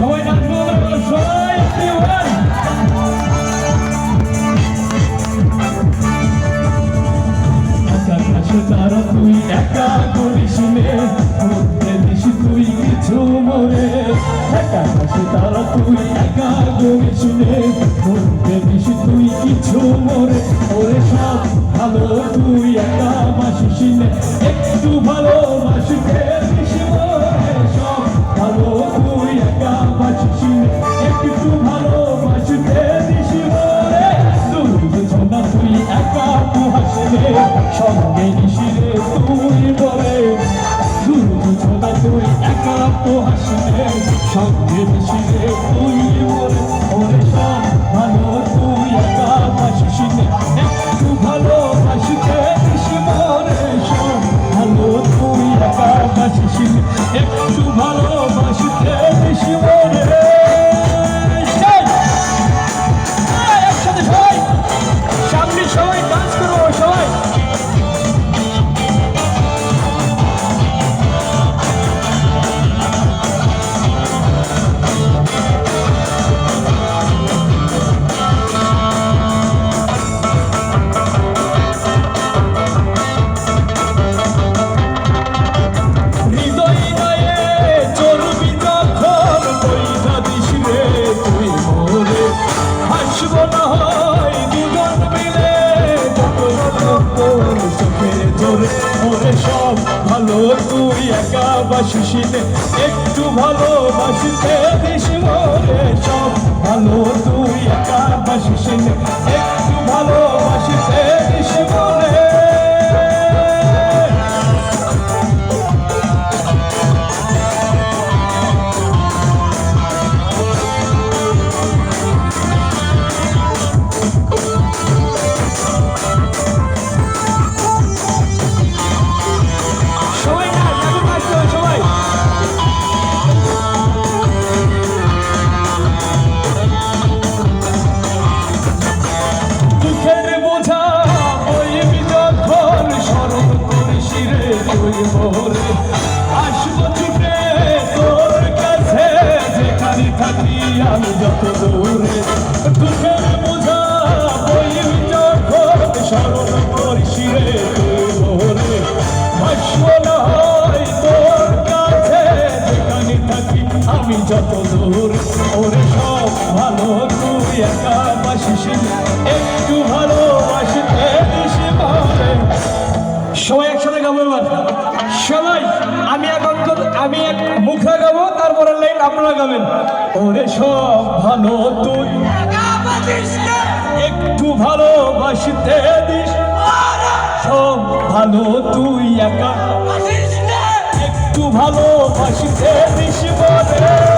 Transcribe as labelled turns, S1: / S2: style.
S1: সবাই নাচবো সবাই তারা, তুই একা করিস দিস তুই কিছু মরে আকাশে তারা, তুই একা করিস দিস তুই কিছু মরে ওরে সব ভালো, তুই একা বাসিস একটু ভালো সঙ্গে নিশিরে তুই বলে ওরে সব ভালো তুই সব ভালো তুই একা বাসিস একটু ভালোবাসিতে দিস মোরে সব ভালো তুই আসব তোর কাছে, যেখানে থাকি আমি যত দূরে। দুঃখের বোঝা ওই যখন স্মরণ করিস রে না হয় তোর কাছে, যেখানে থাকি আমি যত দূর। ওরে সব ভালো, তুই একা বাসিস। একটু আমি এক মুখে গাবো, তারপরে লাইন আপনারা গাবেন। ওরে সব ভালো তুই। একটু ভালোবাসতে দিস। সব ভালো তুই একা। একটু ভালোবাসতে দিস বলে।